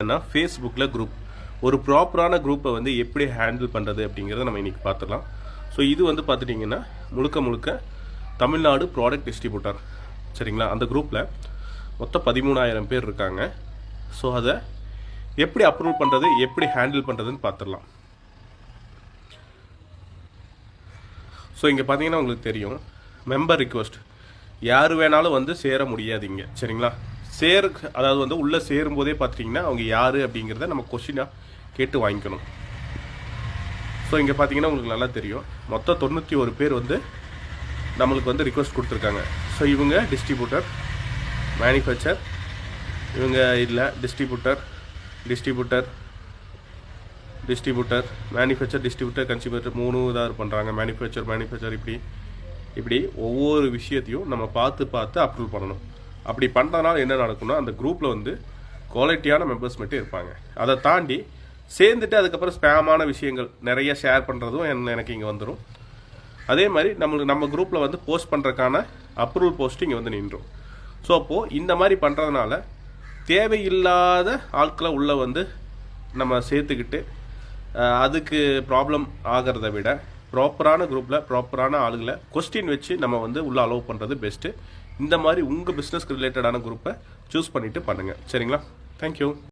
என்னன்னா ஃபேஸ்புக்கில் குரூப் ஒரு ப்ராப்பரான குரூப்பை வந்து எப்படி ஹேண்டில் பண்ணுறது அப்படிங்கிறத நம்ம இன்னைக்கு பார்த்துடலாம் ஸோ இது வந்து பார்த்துட்டிங்கன்னா முழுக்க முழுக்க தமிழ்நாடு ப்ராடக்ட் டிஸ்ட்ரிபியூட்டர் சரிங்களா? அந்த குரூப்பில் மொத்தம் பதிமூணாயிரம் பேர் இருக்காங்க. ஸோ அதை எப்படி அப்ரூவ் பண்ணுறது எப்படி ஹேண்டில் பண்ணுறதுன்னு பார்த்துடலாம் ஸோ இங்கே பார்த்தீங்கன்னா உங்களுக்கு தெரியும். மெம்பர் ரிக்வஸ்ட் யார் வேணாலும் வந்து சேர முடியாதீங்க சரிங்களா? சேர் அதாவது வந்து உள்ளே சேரும்போதே பார்த்துட்டிங்கன்னா அவங்க யார் அப்படிங்கிறத நம்ம கொஷினாக கேட்டு வாங்கிக்கணும். ஸோ இங்கே பார்த்தீங்கன்னா உங்களுக்கு நல்லா தெரியும். மொத்தம் தொண்ணூற்றி ஒரு பேர் வந்து நம்மளுக்கு வந்து ரிக்வஸ்ட் கொடுத்துருக்காங்க. ஸோ இவங்க டிஸ்ட்ரிபியூட்டர் மேனுஃபேக்சர் இவங்க இல்லை distributor distributor distributor manufacturer distributor consumer மூணு இதாக பண்ணுறாங்க மேனுஃபேக்சர் மேனுஃபேக்சர் இப்படி இப்படி ஒவ்வொரு விஷயத்தையும் நம்ம பார்த்து பார்த்து அப்ரூவ் பண்ணணும். அப்படி பண்ணுறதுனால என்ன நடக்கும்னா அந்த குரூப்பில் வந்து குவாலிட்டியான மெம்பர்ஸ் மட்டும் இருப்பாங்க. அதை தாண்டி சேர்ந்துட்டு அதுக்கப்புறம் ஸ்பேமான விஷயங்கள் நிறைய ஷேர் பண்ணுறதும் எனக்கு இங்கே வந்துடும் அதே மாதிரி நம்மளுக்கு நம்ம குரூப்பில் வந்து போஸ்ட் பண்ணுறதுக்கான அப்ரூவல் போஸ்ட் இங்கே வந்து நின்றும். ஸோ அப்போது இந்த மாதிரி பண்ணுறதுனால தேவையில்லாத ஆட்களை உள்ளே வந்து நம்ம சேர்த்துக்கிட்டு அதுக்கு ப்ராப்ளம் ஆகிறத விட ப்ராப்பரான குரூப்பில் ப்ராப்பரான ஆளுங்களை கொஸ்டின் வச்சு நம்ம வந்து உள்ளே அலோவ் பண்ணுறது பெஸ்ட்டு இந்த மாதிரி உங்கள் பிஸ்னஸ்க்கு ரிலேட்டடான குரூப்பை சூஸ் பண்ணிவிட்டு பண்ணுங்கள் சரிங்களா? தேங்க்யூ